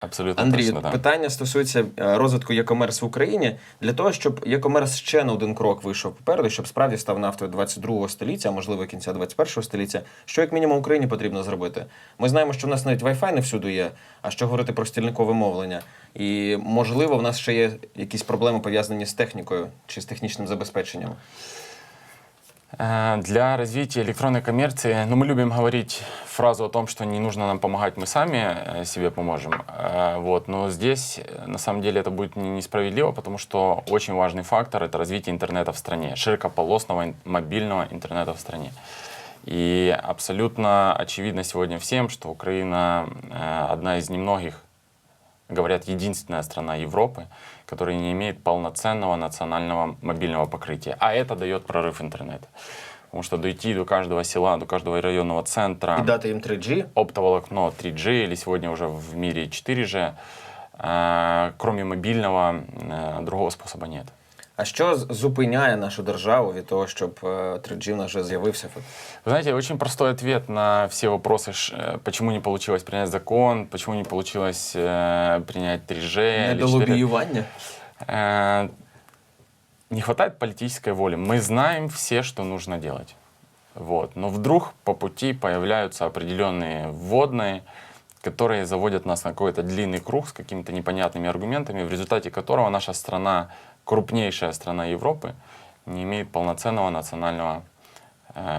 Абсолютно Андрій, точно, да. питання стосується е, розвитку e-commerce в Україні для того, щоб e-commerce ще на один крок вийшов попереду, щоб справді став нафтою 22 століття, а можливо кінця 21 століття. Що як мінімум Україні потрібно зробити? Ми знаємо, що в нас навіть Wi-Fi не всюди є. А що говорити про стільникове мовлення? І можливо, в нас ще є якісь проблеми пов'язані з технікою чи з технічним забезпеченням. Для развития электронной коммерции, ну, мы любим говорить фразу о том, что не нужно нам помогать, мы сами э, себе поможем. Э, Вот. Но здесь, э, на самом деле, это будет не- несправедливо, потому что очень важный фактор — это развитие интернета в стране, широкополосного мобильного интернета в стране. И абсолютно очевидно сегодня всем, что Украина одна из немногих говорят, единственная страна Европы, которая не имеет полноценного национального мобильного покрытия. А это дает прорыв интернета. Потому что дойти до каждого села, до каждого районного центра, І дати їм 3G. оптоволокно 3G или сегодня уже в мире 4G, э, кроме мобильного, э, другого способа нет. А що з- зупиняє нашу державу від того, щоб е, 3G в нас вже з'явився? Вы знаете, очень простой ответ на все вопросы, ш- э, почему не получилось принять закон, почему не получилось э, принять 3G. или 4G. Недолобіювання? Э, Не хватает политической воли. Мы знаем все, что нужно делать. Вот. Но вдруг по пути появляются определенные вводные, которые заводят нас на какой-то длинный круг с какими-то непонятными аргументами, в результате которого наша страна, крупнейшая страна Европы, не имеет полноценного национального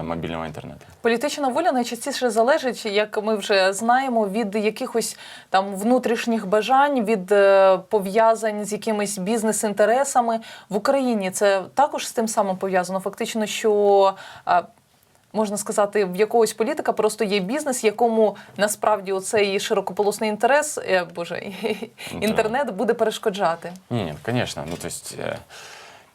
Мобільного інтернету. Політична воля найчастіше залежить, як ми вже знаємо, від якихось там внутрішніх бажань, від е, пов'язань з якимись бізнес-інтересами в Україні. Це також з тим самим пов'язано. Фактично, що е, можна сказати, в якогось політика просто є бізнес, якому насправді оцей широкополосний інтерес, е, боже, інтернет буде перешкоджати. Ні, звісно, конечно. Ну, то есть э,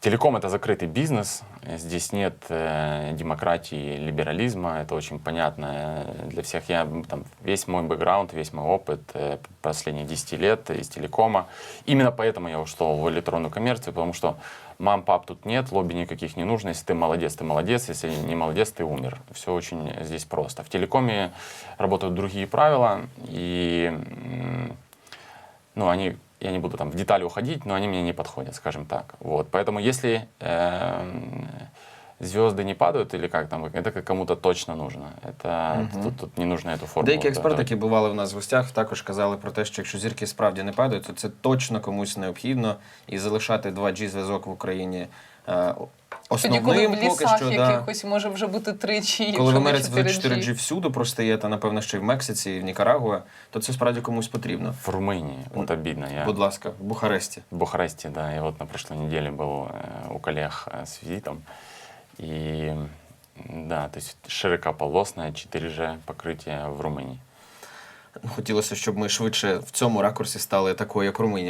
телеком это закрытый бизнес. Здесь нет э, демократии, либерализма. Это очень понятно э, для всех. Я там весь мой бэкграунд, весь мой опыт э, последние 10 лет из телекома. Именно поэтому я ушел в электронную коммерцию, потому что мам, пап тут нет, лобби никаких не нужно. Если ты молодец, ты молодец. Если не молодец, ты умер. Все очень здесь просто. В телекоме работают другие правила, и ну, они, я не буду там в детали уходить, но они мне не подходят, скажем так. Вот, поэтому если звезды не падают или как там, это как кому-то точно нужно. Это тут, тут не нужно эту формулу. Деякі експерти, да, які бували в нас в гостях, також казали про те, що якщо зірки справді не падають, то це точно комусь необхідно і залишати 2G зв'язок в Україні е, Тоді, коли основним в поки лісах що. Да. якихось може вже бути тричі, Коли якщо в не Америці вже 4G. 4G всюди простає, та напевно, що і в Мексиці, і в Нікарагуа, то це справді комусь потрібно. В Румынии, вот обидно. Я Будь ласка, в Бухаресті. в Бухаресте, да, я вот на прошлой неделе был э, у коллег э, с визитом. М, да, то есть широкополосное 4G покрытие в Румынии. Хотілося, щоб ми швидше в цьому ракурсі стали такою, як Румунія.